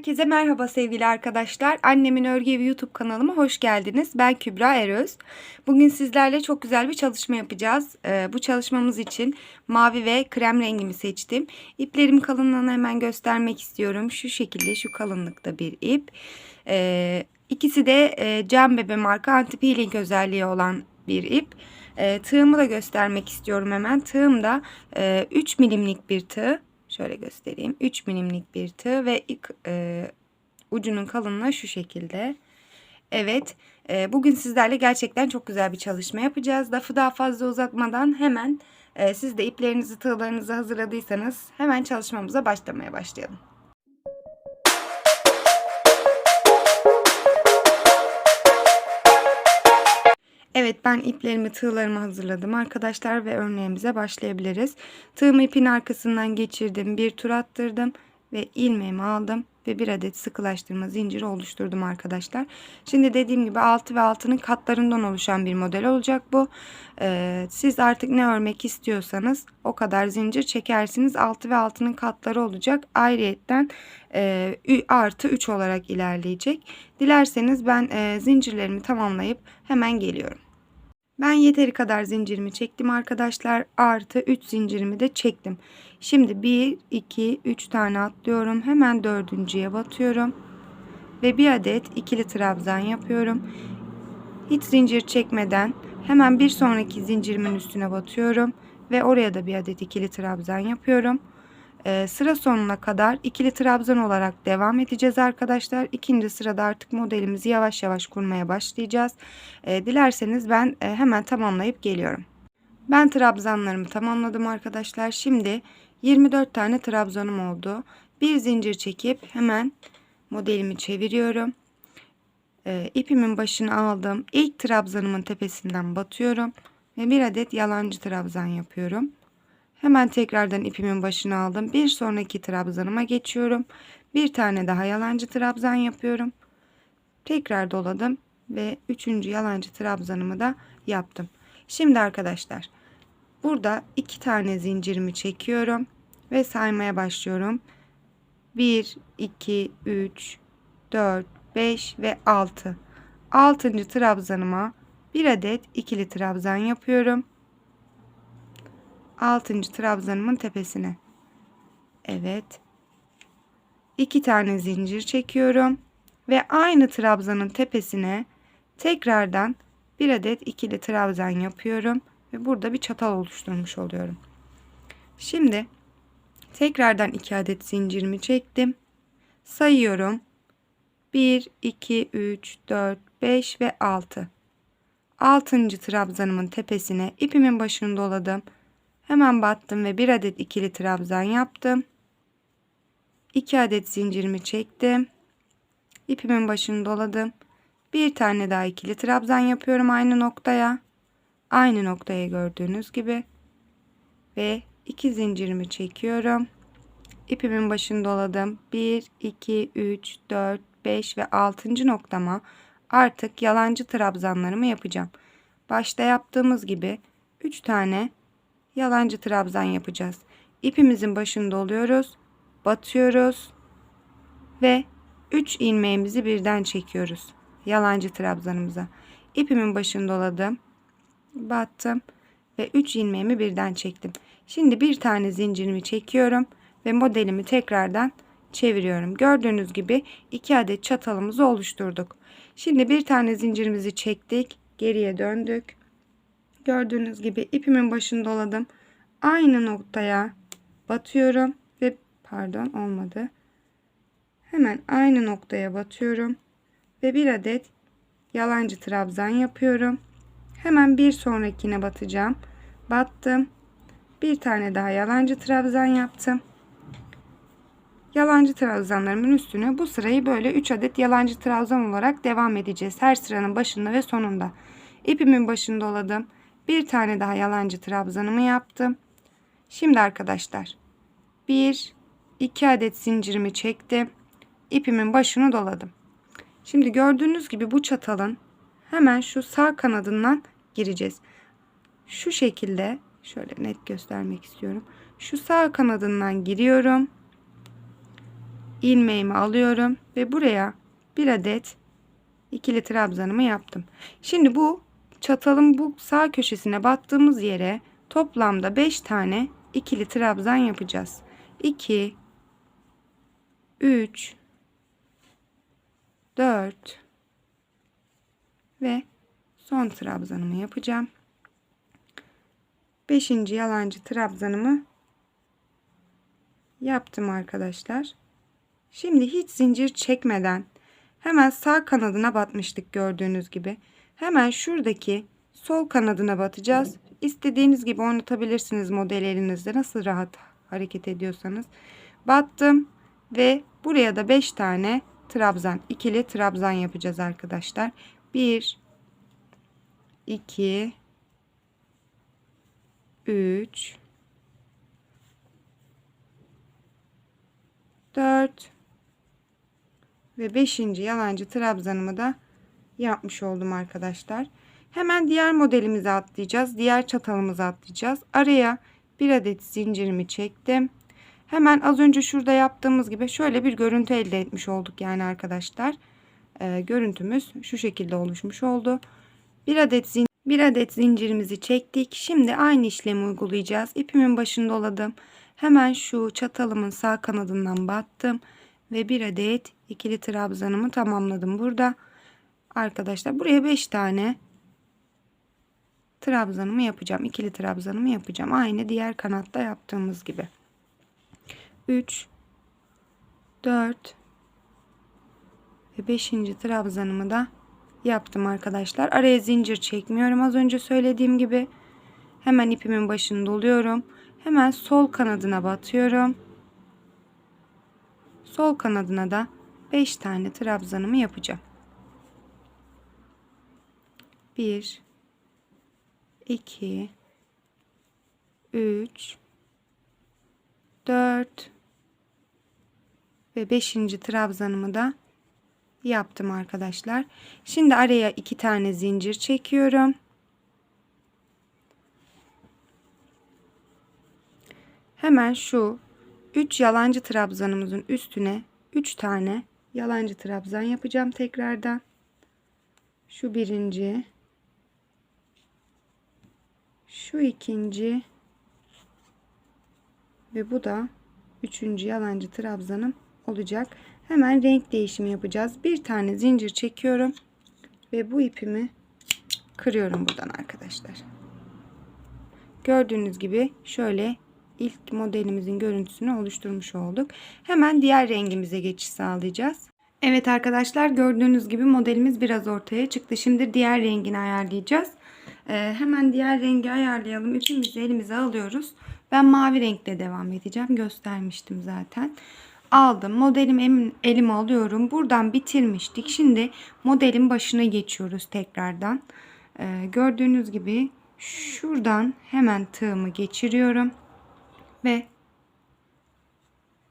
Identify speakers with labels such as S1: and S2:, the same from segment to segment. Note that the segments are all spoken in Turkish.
S1: Herkese merhaba sevgili arkadaşlar. Annemin Örgü Evi YouTube kanalıma hoş geldiniz. Ben Kübra Eröz. Bugün sizlerle çok güzel bir çalışma yapacağız. Ee, bu çalışmamız için mavi ve krem rengimi seçtim. İplerim kalınlığını hemen göstermek istiyorum. Şu şekilde şu kalınlıkta bir ip. Ee, ikisi de e, Can Bebe marka anti peeling özelliği olan bir ip. E, tığımı da göstermek istiyorum hemen. Tığım da e, 3 milimlik bir tığ. Şöyle göstereyim. 3 milimlik bir tığ ve ilk e, ucunun kalınlığı şu şekilde. Evet. E, bugün sizlerle gerçekten çok güzel bir çalışma yapacağız. Lafı daha fazla uzatmadan hemen e, siz de iplerinizi tığlarınızı hazırladıysanız hemen çalışmamıza başlamaya başlayalım. Evet ben iplerimi tığlarımı hazırladım arkadaşlar ve örneğimize başlayabiliriz. Tığımı ipin arkasından geçirdim bir tur attırdım ve ilmeğimi aldım ve bir adet sıkılaştırma zinciri oluşturdum arkadaşlar. Şimdi dediğim gibi altı ve altının katlarından oluşan bir model olacak bu. Ee, siz artık ne örmek istiyorsanız o kadar zincir çekersiniz. Altı ve altının katları olacak. Ayrıyetten e, artı 3 olarak ilerleyecek. Dilerseniz ben e, zincirlerimi tamamlayıp hemen geliyorum. Ben yeteri kadar zincirimi çektim arkadaşlar. Artı 3 zincirimi de çektim. Şimdi 1, 2, 3 tane atlıyorum. Hemen dördüncüye batıyorum. Ve bir adet ikili trabzan yapıyorum. Hiç zincir çekmeden hemen bir sonraki zincirimin üstüne batıyorum. Ve oraya da bir adet ikili trabzan yapıyorum. Ee, sıra sonuna kadar ikili trabzan olarak devam edeceğiz arkadaşlar. İkinci sırada artık modelimizi yavaş yavaş kurmaya başlayacağız. Ee, dilerseniz ben e, hemen tamamlayıp geliyorum. Ben trabzanlarımı tamamladım arkadaşlar. Şimdi 24 tane trabzanım oldu. Bir zincir çekip hemen modelimi çeviriyorum. Ee, ipimin başını aldım. İlk trabzanımın tepesinden batıyorum. Ve bir adet yalancı trabzan yapıyorum. Hemen tekrardan ipimin başını aldım. Bir sonraki trabzanıma geçiyorum. Bir tane daha yalancı trabzan yapıyorum. Tekrar doladım ve üçüncü yalancı trabzanımı da yaptım. Şimdi arkadaşlar burada iki tane zincirimi çekiyorum ve saymaya başlıyorum. 1, 2, 3, 4, 5 ve 6. 6. trabzanıma bir adet ikili trabzan yapıyorum. 6. trabzanımın tepesine. Evet. 2 tane zincir çekiyorum ve aynı trabzanın tepesine tekrardan bir adet ikili trabzan yapıyorum ve burada bir çatal oluşturmuş oluyorum. Şimdi tekrardan 2 adet zincirimi çektim. Sayıyorum. 1 2 3 4 5 ve 6. 6. trabzanımın tepesine ipimin başını doladım. Hemen battım ve bir adet ikili trabzan yaptım. 2 adet zincirimi çektim. İpimin başını doladım. Bir tane daha ikili trabzan yapıyorum aynı noktaya. Aynı noktaya gördüğünüz gibi. Ve iki zincirimi çekiyorum. İpimin başını doladım. 1, 2, 3, 4, 5 ve 6. noktama artık yalancı trabzanlarımı yapacağım. Başta yaptığımız gibi 3 tane yalancı trabzan yapacağız. İpimizin başını doluyoruz. Batıyoruz. Ve 3 ilmeğimizi birden çekiyoruz. Yalancı trabzanımıza. İpimin başını doladım. Battım. Ve 3 ilmeğimi birden çektim. Şimdi bir tane zincirimi çekiyorum. Ve modelimi tekrardan çeviriyorum. Gördüğünüz gibi 2 adet çatalımızı oluşturduk. Şimdi bir tane zincirimizi çektik. Geriye döndük. Gördüğünüz gibi ipimin başını doladım. Aynı noktaya batıyorum ve pardon olmadı. Hemen aynı noktaya batıyorum ve bir adet yalancı trabzan yapıyorum. Hemen bir sonrakine batacağım. Battım. Bir tane daha yalancı trabzan yaptım. Yalancı trabzanlarımın üstüne bu sırayı böyle 3 adet yalancı trabzan olarak devam edeceğiz. Her sıranın başında ve sonunda. İpimin başını doladım. Bir tane daha yalancı trabzanımı yaptım. Şimdi arkadaşlar 1 2 adet zincirimi çektim. İpimin başını doladım. Şimdi gördüğünüz gibi bu çatalın hemen şu sağ kanadından gireceğiz. Şu şekilde şöyle net göstermek istiyorum. Şu sağ kanadından giriyorum. ilmeğimi alıyorum ve buraya bir adet ikili trabzanımı yaptım. Şimdi bu çatalın bu sağ köşesine battığımız yere toplamda 5 tane ikili trabzan yapacağız. 2 3 4 ve son trabzanımı yapacağım. 5. yalancı trabzanımı yaptım arkadaşlar. Şimdi hiç zincir çekmeden hemen sağ kanadına batmıştık gördüğünüz gibi. Hemen şuradaki sol kanadına batacağız. İstediğiniz gibi oynatabilirsiniz model elinizde nasıl rahat hareket ediyorsanız. Battım ve buraya da 5 tane trabzan ikili trabzan yapacağız arkadaşlar. 1 2 3 4 ve 5. yalancı trabzanımı da yapmış oldum arkadaşlar. Hemen diğer modelimize atlayacağız. Diğer çatalımıza atlayacağız. Araya bir adet zincirimi çektim. Hemen az önce şurada yaptığımız gibi şöyle bir görüntü elde etmiş olduk yani arkadaşlar. Ee, görüntümüz şu şekilde oluşmuş oldu. Bir adet zincir bir adet zincirimizi çektik. Şimdi aynı işlemi uygulayacağız. İpimin başını doladım. Hemen şu çatalımın sağ kanadından battım ve bir adet ikili trabzanımı tamamladım burada. Arkadaşlar buraya 5 tane trabzanımı yapacağım. İkili trabzanımı yapacağım. Aynı diğer kanatta yaptığımız gibi. 3 4 ve 5. trabzanımı da yaptım arkadaşlar. Araya zincir çekmiyorum. Az önce söylediğim gibi hemen ipimin başını doluyorum. Hemen sol kanadına batıyorum. Sol kanadına da 5 tane trabzanımı yapacağım. 1 2 3 4 ve 5. trabzanımı da yaptım arkadaşlar. Şimdi araya iki tane zincir çekiyorum. Hemen şu 3 yalancı trabzanımızın üstüne 3 tane yalancı trabzan yapacağım tekrardan. Şu birinci, şu ikinci ve bu da üçüncü yalancı trabzanım olacak. Hemen renk değişimi yapacağız. Bir tane zincir çekiyorum ve bu ipimi kırıyorum buradan arkadaşlar. Gördüğünüz gibi şöyle ilk modelimizin görüntüsünü oluşturmuş olduk. Hemen diğer rengimize geçiş sağlayacağız. Evet arkadaşlar gördüğünüz gibi modelimiz biraz ortaya çıktı. Şimdi diğer rengini ayarlayacağız. Ee, hemen diğer rengi ayarlayalım. İpimizi elimize alıyoruz. Ben mavi renkle devam edeceğim. Göstermiştim zaten aldım. Modelimi elime alıyorum. Buradan bitirmiştik. Şimdi modelin başına geçiyoruz tekrardan. Ee, gördüğünüz gibi şuradan hemen tığımı geçiriyorum. Ve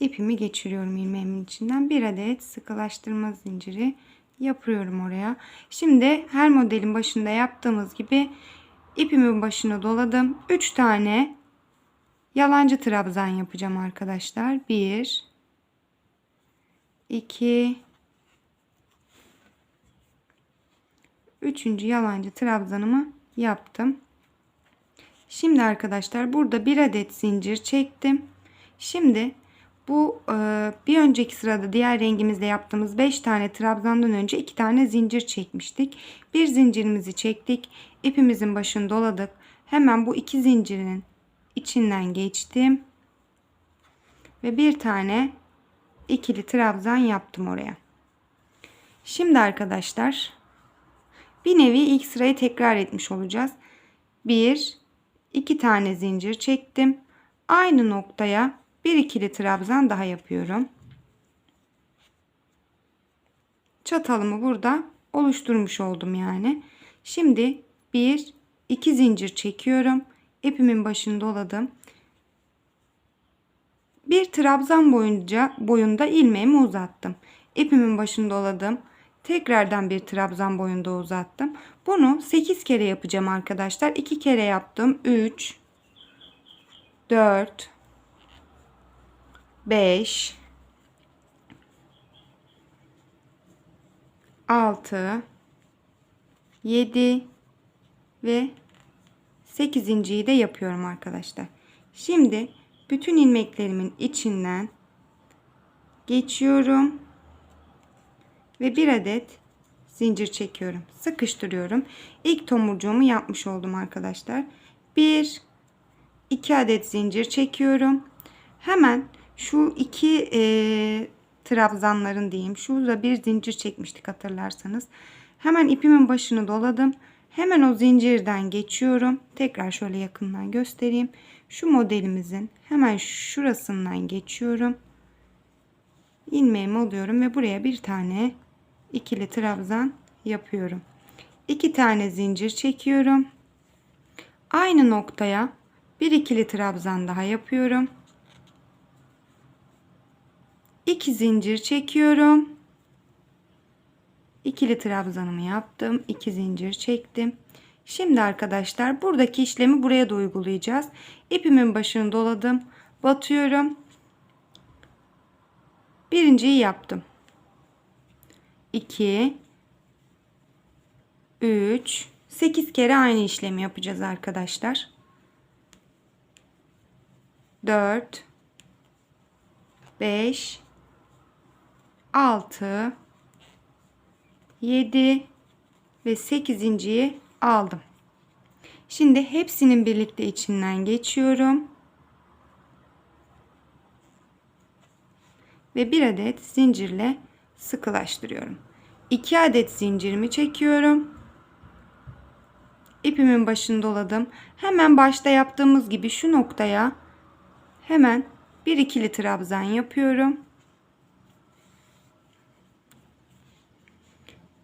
S1: ipimi geçiriyorum ilmeğimin içinden. Bir adet sıkılaştırma zinciri yapıyorum oraya. Şimdi her modelin başında yaptığımız gibi ipimin başına doladım. 3 tane yalancı trabzan yapacağım arkadaşlar. 1 2 Üçüncü yalancı trabzanımı yaptım. Şimdi arkadaşlar burada bir adet zincir çektim. Şimdi bu e, bir önceki sırada diğer rengimizde yaptığımız 5 tane trabzandan önce 2 tane zincir çekmiştik. Bir zincirimizi çektik. ipimizin başını doladık. Hemen bu iki zincirin içinden geçtim. Ve bir tane ikili trabzan yaptım oraya. Şimdi arkadaşlar bir nevi ilk sırayı tekrar etmiş olacağız. Bir, iki tane zincir çektim. Aynı noktaya bir ikili trabzan daha yapıyorum. Çatalımı burada oluşturmuş oldum yani. Şimdi bir, iki zincir çekiyorum. İpimin başını doladım bir trabzan boyunca boyunda ilmeğimi uzattım. İpimin başını doladım. Tekrardan bir trabzan boyunda uzattım. Bunu 8 kere yapacağım arkadaşlar. 2 kere yaptım. 3 4 5 6 7 ve 8.yi de yapıyorum arkadaşlar. Şimdi bütün ilmeklerimin içinden geçiyorum ve bir adet zincir çekiyorum. Sıkıştırıyorum. İlk tomurcuğumu yapmış oldum arkadaşlar. 1 2 adet zincir çekiyorum. Hemen şu iki e, trabzanların diyeyim. Şurada bir zincir çekmiştik hatırlarsanız. Hemen ipimin başını doladım. Hemen o zincirden geçiyorum. Tekrar şöyle yakından göstereyim. Şu modelimizin hemen şurasından geçiyorum. İlmeğimi alıyorum ve buraya bir tane ikili trabzan yapıyorum. İki tane zincir çekiyorum. Aynı noktaya bir ikili trabzan daha yapıyorum. İki zincir çekiyorum. İkili trabzanımı yaptım. iki zincir çektim. Şimdi arkadaşlar buradaki işlemi buraya da uygulayacağız. İpimin başını doladım. Batıyorum. Birinciyi yaptım. 2 3 8 kere aynı işlemi yapacağız arkadaşlar. 4 5 6 7 ve 8.yi aldım. Şimdi hepsinin birlikte içinden geçiyorum. Ve bir adet zincirle sıkılaştırıyorum. 2 adet zincirimi çekiyorum. İpimin başını doladım. Hemen başta yaptığımız gibi şu noktaya hemen bir ikili trabzan yapıyorum.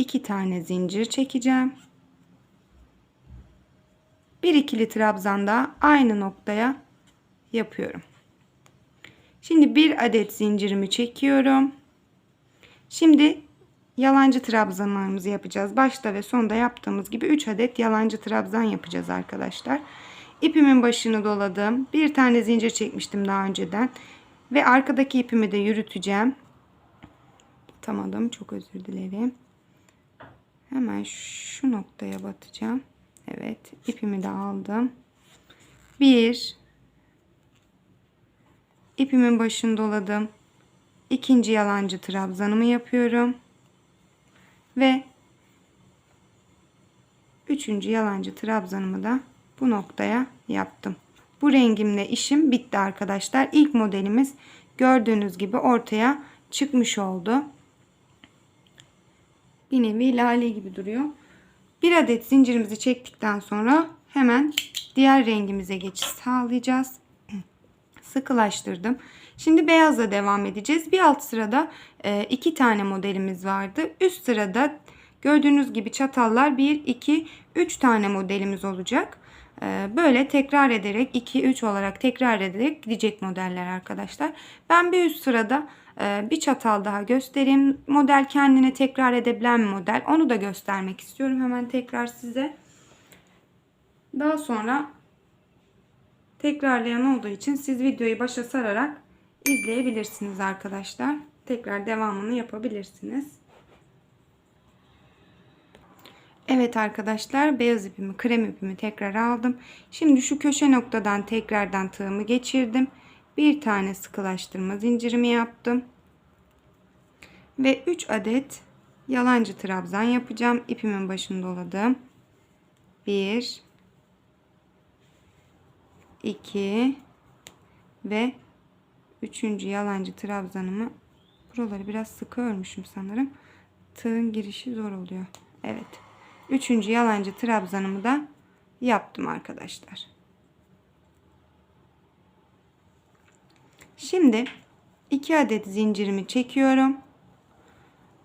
S1: İki tane zincir çekeceğim. Bir ikili trabzan da aynı noktaya yapıyorum. Şimdi bir adet zincirimi çekiyorum. Şimdi yalancı trabzanlarımızı yapacağız. Başta ve sonda yaptığımız gibi 3 adet yalancı trabzan yapacağız arkadaşlar. İpimin başını doladım. Bir tane zincir çekmiştim daha önceden. Ve arkadaki ipimi de yürüteceğim. Tutamadım. Çok özür dilerim. Hemen şu noktaya batacağım. Evet. ipimi de aldım. Bir. ipimin başını doladım. İkinci yalancı trabzanımı yapıyorum. Ve üçüncü yalancı trabzanımı da bu noktaya yaptım. Bu rengimle işim bitti arkadaşlar. İlk modelimiz gördüğünüz gibi ortaya çıkmış oldu bir nevi lale gibi duruyor. Bir adet zincirimizi çektikten sonra hemen diğer rengimize geçiş sağlayacağız. Sıkılaştırdım. Şimdi beyazla devam edeceğiz. Bir alt sırada e, iki tane modelimiz vardı. Üst sırada gördüğünüz gibi çatallar 1, 2, 3 tane modelimiz olacak. E, böyle tekrar ederek 2, 3 olarak tekrar ederek gidecek modeller arkadaşlar. Ben bir üst sırada ee, bir çatal daha göstereyim. Model kendini tekrar edebilen model. Onu da göstermek istiyorum hemen tekrar size. Daha sonra tekrarlayan olduğu için siz videoyu başa sararak izleyebilirsiniz arkadaşlar. Tekrar devamını yapabilirsiniz. Evet arkadaşlar beyaz ipimi krem ipimi tekrar aldım. Şimdi şu köşe noktadan tekrardan tığımı geçirdim bir tane sıkılaştırma zincirimi yaptım. Ve 3 adet yalancı trabzan yapacağım. İpimin başını doladım. 1 2 ve 3. yalancı trabzanımı buraları biraz sıkı örmüşüm sanırım. Tığın girişi zor oluyor. Evet. 3. yalancı trabzanımı da yaptım arkadaşlar. Şimdi 2 adet zincirimi çekiyorum.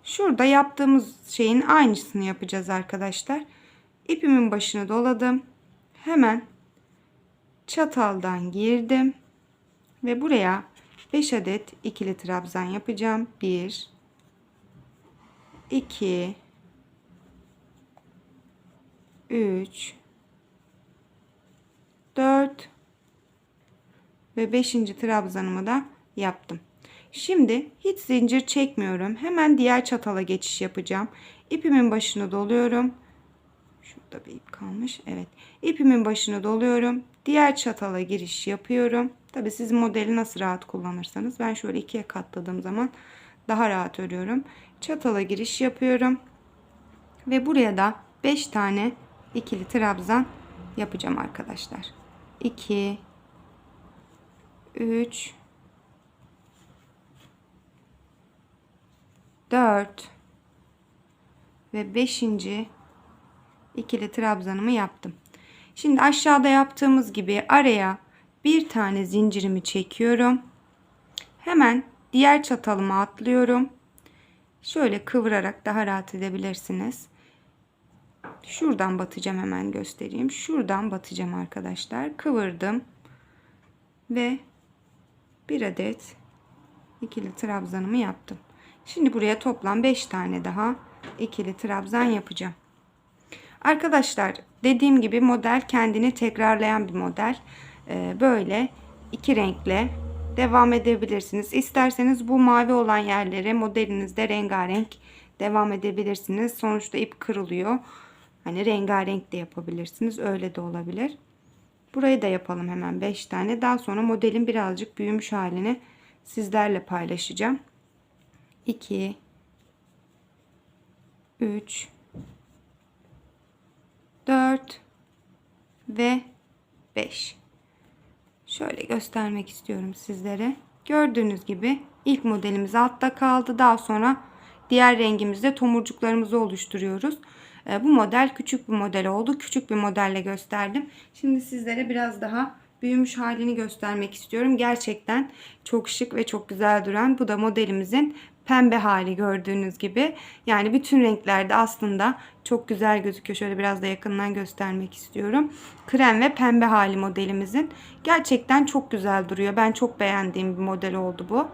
S1: Şurada yaptığımız şeyin aynısını yapacağız arkadaşlar. İpimin başını doladım. Hemen çataldan girdim. Ve buraya 5 adet ikili trabzan yapacağım. 1 2 3 4 ve 5. trabzanımı da yaptım. Şimdi hiç zincir çekmiyorum. Hemen diğer çatala geçiş yapacağım. İpimin başını doluyorum. Şurada bir ip kalmış. Evet. İpimin başını doluyorum. Diğer çatala giriş yapıyorum. Tabi siz modeli nasıl rahat kullanırsanız. Ben şöyle ikiye katladığım zaman daha rahat örüyorum. Çatala giriş yapıyorum. Ve buraya da 5 tane ikili trabzan yapacağım arkadaşlar. 2 3 4 ve 5. ikili trabzanımı yaptım. Şimdi aşağıda yaptığımız gibi araya bir tane zincirimi çekiyorum. Hemen diğer çatalıma atlıyorum. Şöyle kıvırarak daha rahat edebilirsiniz. Şuradan batacağım hemen göstereyim. Şuradan batacağım arkadaşlar. Kıvırdım. Ve bir adet ikili trabzanımı yaptım. Şimdi buraya toplam 5 tane daha ikili trabzan yapacağım. Arkadaşlar dediğim gibi model kendini tekrarlayan bir model. Ee, böyle iki renkle devam edebilirsiniz. İsterseniz bu mavi olan yerlere modelinizde rengarenk devam edebilirsiniz. Sonuçta ip kırılıyor. Hani rengarenk de yapabilirsiniz. Öyle de olabilir. Burayı da yapalım hemen 5 tane. Daha sonra modelin birazcık büyümüş halini sizlerle paylaşacağım. 2 3 4 ve 5. Şöyle göstermek istiyorum sizlere. Gördüğünüz gibi ilk modelimiz altta kaldı. Daha sonra diğer rengimizde tomurcuklarımızı oluşturuyoruz. E, bu model küçük bir model oldu. Küçük bir modelle gösterdim. Şimdi sizlere biraz daha büyümüş halini göstermek istiyorum. Gerçekten çok şık ve çok güzel duran. Bu da modelimizin pembe hali gördüğünüz gibi. Yani bütün renklerde aslında çok güzel gözüküyor. Şöyle biraz da yakından göstermek istiyorum. Krem ve pembe hali modelimizin. Gerçekten çok güzel duruyor. Ben çok beğendiğim bir model oldu bu.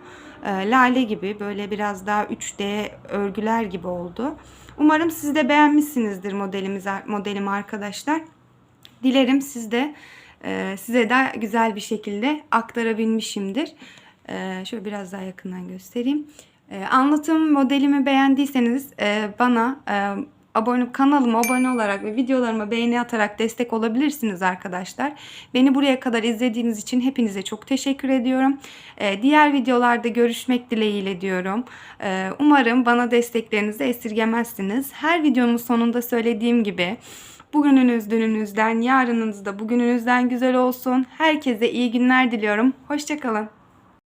S1: Ee, lale gibi böyle biraz daha 3D örgüler gibi oldu. Umarım siz de beğenmişsinizdir modelimiz, modelimi arkadaşlar. Dilerim siz de e, size de güzel bir şekilde aktarabilmişimdir. E, şöyle biraz daha yakından göstereyim. E, anlatım modelimi beğendiyseniz e, bana e, abone kanalıma abone olarak ve videolarıma beğeni atarak destek olabilirsiniz arkadaşlar. Beni buraya kadar izlediğiniz için hepinize çok teşekkür ediyorum. Ee, diğer videolarda görüşmek dileğiyle diyorum. Ee, umarım bana desteklerinizi esirgemezsiniz. Her videonun sonunda söylediğim gibi bugününüz dününüzden, yarınınız da bugününüzden güzel olsun. Herkese iyi günler diliyorum. Hoşçakalın.